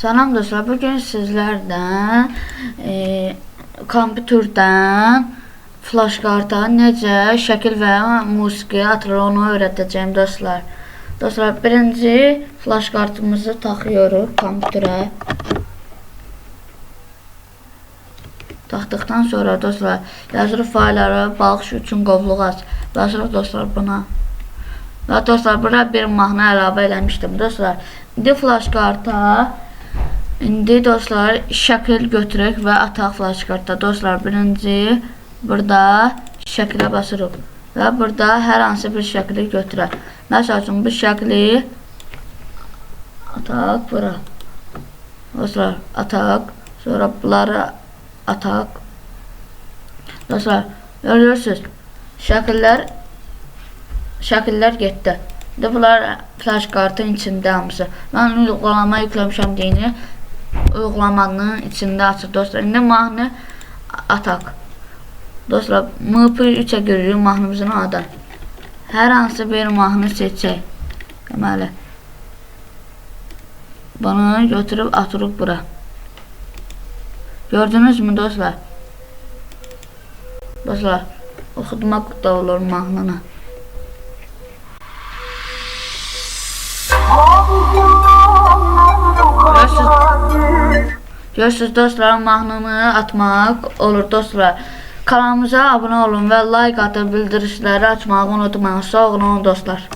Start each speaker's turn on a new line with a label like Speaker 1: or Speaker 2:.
Speaker 1: Salam dostlar, bugün sizlərdən e, kompüterdən flash karta necə şəkil və musiqi atılır onu öyrədəcəyim dostlar. Dostlar, birinci flash kartımızı taxıyoruz kompüterə. Taxdıqdan sonra dostlar, yazırıq faylları balıq üçün qovluq aç. Basırıq dostlar buna. Və dostlar, bura bir mahnı əlavə eləmişdim dostlar. İndi flash karta İndi dostlar şəkil götürək və ataq flash kartda. Dostlar birinci burada şəkilə basırıq və burada hər hansı bir şəkli götürək. Məsəl üçün bu şəkli ataq bura. Dostlar ataq, sonra bunları ataq. Dostlar görürsüz şəkillər şəkillər getdi. İndi bunlar flash kartın içində hamısı. Mən uygulama yükləmişəm deyini uygulamanın içində açıq dostlar. İndi mahnı ataq. Dostlar, MP3-ə görürük mahnımızın adı. Hər hansı bir mahnı seçək. Deməli. Bunu götürüb atırıq bura. Gördünüz mü dostlar? Dostlar, oxutmaq da olur mahnını. Görürsüz dostlar mahnını atmaq olur dostlar. Kanalımıza abunə olun və like atıb bildirişləri açmağı unutmayın. Sağ olun dostlar.